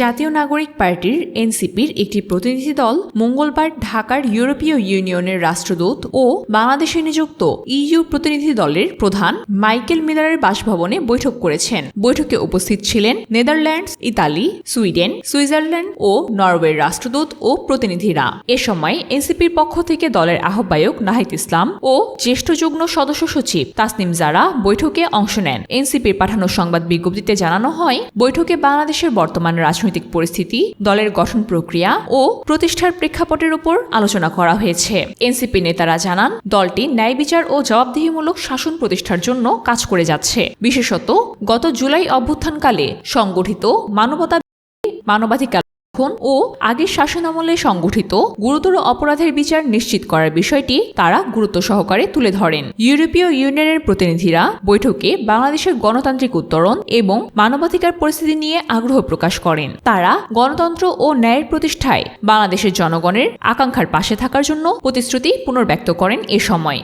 জাতীয় নাগরিক পার্টির এনসিপির একটি প্রতিনিধি দল মঙ্গলবার ঢাকার ইউরোপীয় ইউনিয়নের রাষ্ট্রদূত ও বাংলাদেশে নিযুক্ত ইইউ প্রতিনিধি দলের প্রধান মাইকেল মিলারের বাসভবনে বৈঠক করেছেন। বৈঠকে উপস্থিত ছিলেন নেদারল্যান্ডস, ইতালি, সুইডেন, সুইজারল্যান্ড ও নরওয়ের রাষ্ট্রদূত ও প্রতিনিধিরা। এ সময় এনসিপির পক্ষ থেকে দলের আহ্বায়ক নাহিদ ইসলাম ও জ্যেষ্ঠ যুগ্ম সদস্য সচিব তাসনিম জারা বৈঠকে অংশ নেন। এনসিপির পাঠানো সংবাদ বিজ্ঞপ্তিতে জানানো হয়, বৈঠকে বাংলাদেশের বর্তমান রাজনৈতিক পরিস্থিতি, দলের গঠন প্রক্রিয়া ও প্রতিষ্ঠার প্রেক্ষাপটের উপর আলোচনা করা হয়েছে। এনসিপি নেতারা জানান, দলটি ন্যায় বিচার ও জবাবদিহিমূলক শাসন প্রতিষ্ঠার জন্য কাজ করে যাচ্ছে। বিশেষত, গত জুলাই অভ্যুত্থানকালে সংগঠিত মানবতা মানবাধিকার লঙ্ঘন ও আগের শাসনামলে সংগঠিত গুরুতর অপরাধের বিচার নিশ্চিত করার বিষয়টি তারা গুরুত্ব সহকারে তুলে ধরেন। ইউরোপীয় ইউনিয়নের প্রতিনিধিরা বৈঠকে বাংলাদেশের গণতান্ত্রিক উত্তরণ এবং মানবাধিকার পরিস্থিতি নিয়ে আগ্রহ প্রকাশ করেন। তারা গণতন্ত্র ও ন্যায়ের প্রতিষ্ঠায় বাংলাদেশের জনগণের আকাঙ্ক্ষার পাশে থাকার জন্য প্রতিশ্রুতি পুনর্ব্যক্ত করেন এ সময়।